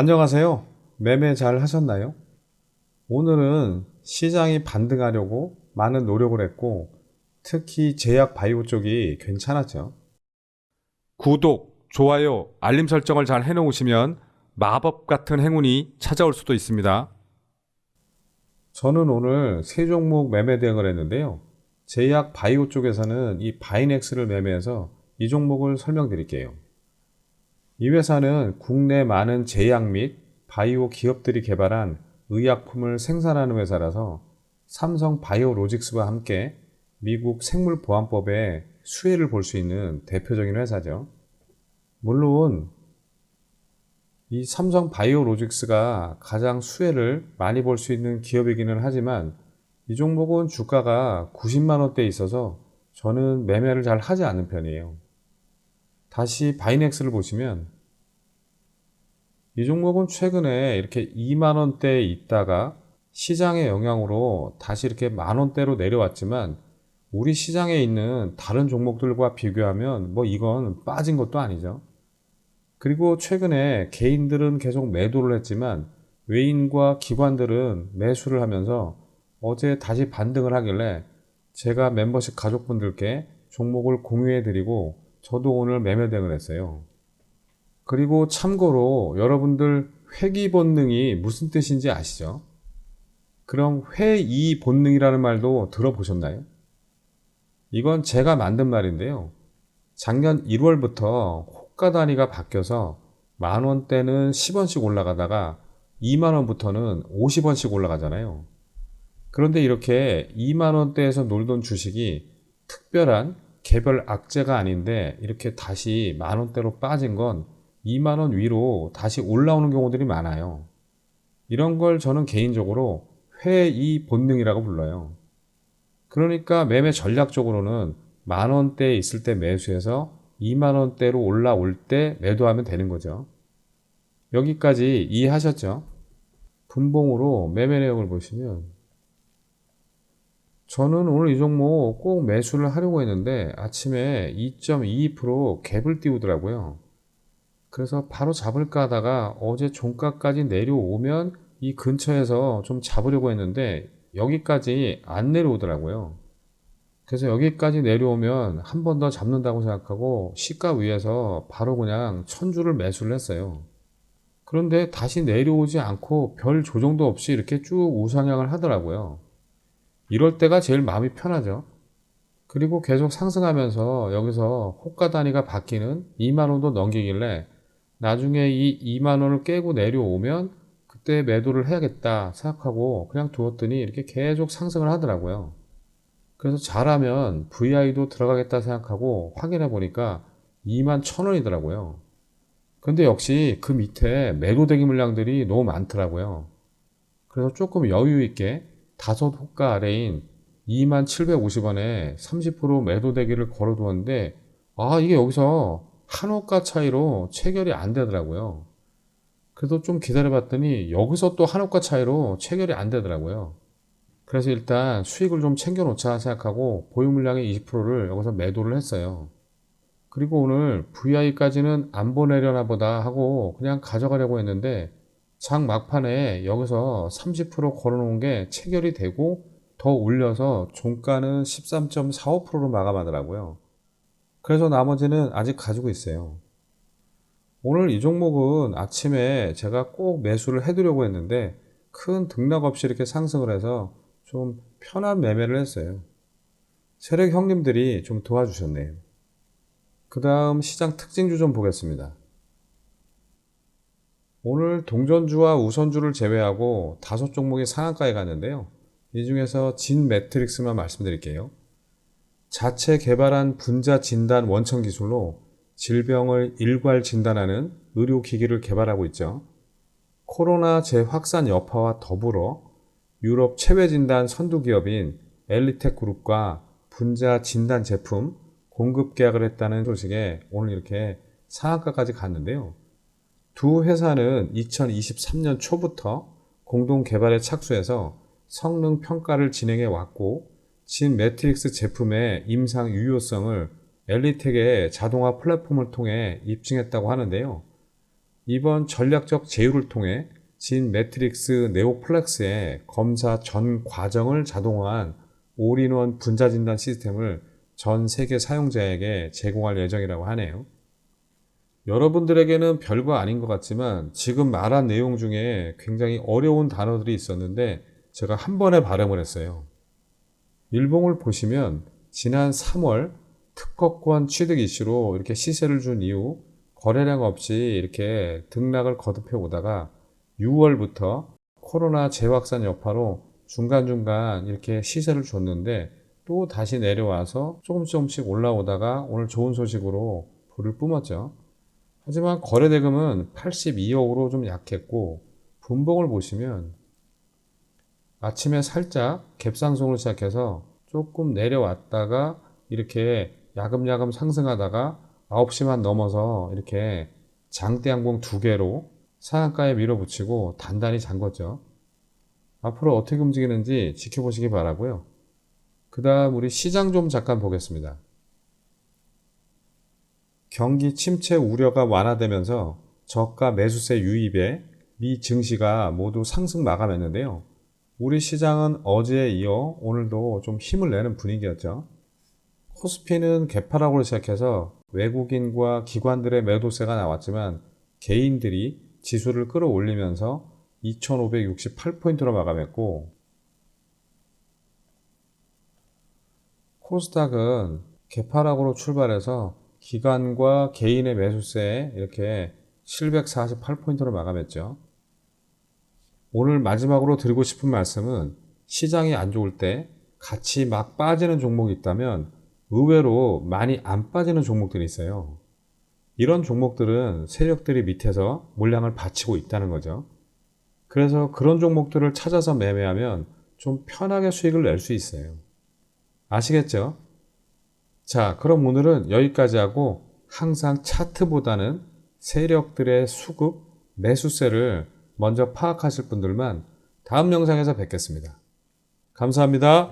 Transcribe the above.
안녕하세요. 매매 잘 하셨나요? 오늘은 시장이 반등하려고 많은 노력을 했고, 특히 제약 바이오 쪽이 괜찮았죠. 구독, 좋아요, 알림 설정을 잘 해놓으시면 마법 같은 행운이 찾아올 수도 있습니다. 저는 오늘 세 종목 매매 대응을 했는데요. 제약 바이오 쪽에서는 이 바이넥스를 매매해서 이 종목을 설명드릴게요. 이 회사는 국내 많은 제약 및 바이오 기업들이 개발한 의약품을 생산하는 회사라서 삼성 바이오로직스와 함께 미국 생물보안법의 수혜를 볼 수 있는 대표적인 회사죠. 물론 이 삼성 바이오로직스가 가장 수혜를 많이 볼 수 있는 기업이기는 하지만 이 종목은 주가가 90만 원대에 있어서 저는 매매를 잘 하지 않는 편이에요. 다시 바이넥스를 보시면 이 종목은 최근에 이렇게 2만 원대에 있다가 시장의 영향으로 다시 이렇게 만 원대로 내려왔지만 우리 시장에 있는 다른 종목들과 비교하면 뭐 이건 빠진 것도 아니죠. 그리고 최근에 개인들은 계속 매도를 했지만 외인과 기관들은 매수를 하면서 어제 다시 반등을 하길래 제가 멤버십 가족분들께 종목을 공유해 드리고 저도 오늘 매매 대응을 했어요. 그리고 참고로 여러분들 회귀 본능이 무슨 뜻인지 아시죠? 그럼 회이 본능이라는 말도 들어보셨나요? 이건 제가 만든 말인데요. 작년 1월부터 호가 단위가 바뀌어서 만 원대는 10원씩 올라가다가 2만 원부터는 50원씩 올라가잖아요. 그런데 이렇게 2만 원대에서 놀던 주식이 특별한 개별 악재가 아닌데 이렇게 다시 만 원대로 빠진 건 2만 원 위로 다시 올라오는 경우들이 많아요. 이런 걸 저는 개인적으로 회의 본능이라고 불러요. 그러니까 매매 전략적으로는 만 원대에 있을 때 매수해서 2만 원대로 올라올 때 매도하면 되는 거죠. 여기까지 이해하셨죠? 분봉으로 매매 내용을 보시면 저는 오늘 이 종목 꼭 매수를 하려고 했는데 아침에 2.22% 갭을 띄우더라고요. 그래서 바로 잡을까 하다가 어제 종가까지 내려오면 이 근처에서 좀 잡으려고 했는데 여기까지 안 내려오더라고요. 그래서 여기까지 내려오면 한 번 더 잡는다고 생각하고 시가 위에서 바로 그냥 천주를 매수를 했어요. 그런데 다시 내려오지 않고 별 조정도 없이 이렇게 쭉 우상향을 하더라고요. 이럴 때가 제일 마음이 편하죠. 그리고 계속 상승하면서 여기서 호가 단위가 바뀌는 2만 원도 넘기길래 나중에 이 2만 원을 깨고 내려오면 그때 매도를 해야겠다 생각하고 그냥 두었더니 이렇게 계속 상승을 하더라고요. 그래서 잘하면 VI도 들어가겠다 생각하고 확인해 보니까 2만 1000원이더라고요. 근데 역시 그 밑에 매도 대기 물량들이 너무 많더라고요. 그래서 조금 여유 있게 다섯 호가 아래인 2750원에 30% 매도 대기를 걸어 두었는데 아 이게 여기서 한 호가 차이로 체결이 안 되더라고요. 그래도 좀 기다려봤더니 여기서 또한 호가 차이로 체결이 안 되더라고요. 그래서 일단 수익을 좀 챙겨놓자 생각하고 보유 물량의 20%를 여기서 매도를 했어요. 그리고 오늘 VI까지는 안 보내려나 보다 하고 그냥 가져가려고 했는데 장 막판에 여기서 30% 걸어놓은 게 체결이 되고 더 올려서 종가는 13.45%로 마감하더라고요. 그래서 나머지는 아직 가지고 있어요. 오늘 이 종목은 아침에 제가 꼭 매수를 해두려고 했는데 큰 등락 없이 이렇게 상승을 해서 좀 편한 매매를 했어요. 세력 형님들이 좀 도와주셨네요. 그 다음 시장 특징주 좀 보겠습니다. 오늘 동전주와 우선주를 제외하고 다섯 종목이 상한가에 갔는데요. 이 중에서 진 매트릭스만 말씀드릴게요. 자체 개발한 분자 진단 원천 기술로 질병을 일괄 진단하는 의료기기를 개발하고 있죠. 코로나 재확산 여파와 더불어 유럽 체외 진단 선두 기업인 엘리텍 그룹과 분자 진단 제품 공급 계약을 했다는 소식에 오늘 이렇게 상한가까지 갔는데요. 두 회사는 2023년 초부터 공동 개발에 착수해서 성능 평가를 진행해 왔고 진 매트릭스 제품의 임상 유효성을 엘리텍의 자동화 플랫폼을 통해 입증했다고 하는데요. 이번 전략적 제휴를 통해 진 매트릭스 네오플렉스의 검사 전 과정을 자동화한 올인원 분자 진단 시스템을 전 세계 사용자에게 제공할 예정이라고 하네요. 여러분들에게는 별거 아닌 것 같지만 지금 말한 내용 중에 굉장히 어려운 단어들이 있었는데 제가 한 번에 발음을 했어요. 일봉을 보시면 지난 3월 특허권 취득 이슈로 이렇게 시세를 준 이후 거래량 없이 이렇게 등락을 거듭해 오다가 6월부터 코로나 재확산 여파로 중간중간 이렇게 시세를 줬는데 또 다시 내려와서 조금씩 조금씩 올라오다가 오늘 좋은 소식으로 불을 뿜었죠. 하지만 거래대금은 82억으로 좀 약했고 분봉을 보시면 아침에 살짝 갭상승으로 시작해서 조금 내려왔다가 이렇게 야금야금 상승하다가 9시만 넘어서 이렇게 장대 항공 두 개로 상한가에 밀어붙이고 단단히 잠궜죠. 앞으로 어떻게 움직이는지 지켜보시기 바라고요. 그 다음 우리 시장 좀 잠깐 보겠습니다. 경기 침체 우려가 완화되면서 저가 매수세 유입에 미 증시가 모두 상승 마감했는데요. 우리 시장은 어제에 이어 오늘도 좀 힘을 내는 분위기였죠. 코스피는 개파락으로 시작해서 외국인과 기관들의 매도세가 나왔지만 개인들이 지수를 끌어올리면서 2568포인트로 마감했고 코스닥은 개파락으로 출발해서 기관과 개인의 매수세에 이렇게 748포인트로 마감했죠. 오늘 마지막으로 드리고 싶은 말씀은 시장이 안 좋을 때 같이 막 빠지는 종목이 있다면 의외로 많이 안 빠지는 종목들이 있어요. 이런 종목들은 세력들이 밑에서 물량을 받치고 있다는 거죠. 그래서 그런 종목들을 찾아서 매매하면 좀 편하게 수익을 낼 수 있어요. 아시겠죠? 자, 그럼 오늘은 여기까지 하고 항상 차트보다는 세력들의 수급, 매수세를 먼저 파악하실 분들만 다음 영상에서 뵙겠습니다. 감사합니다.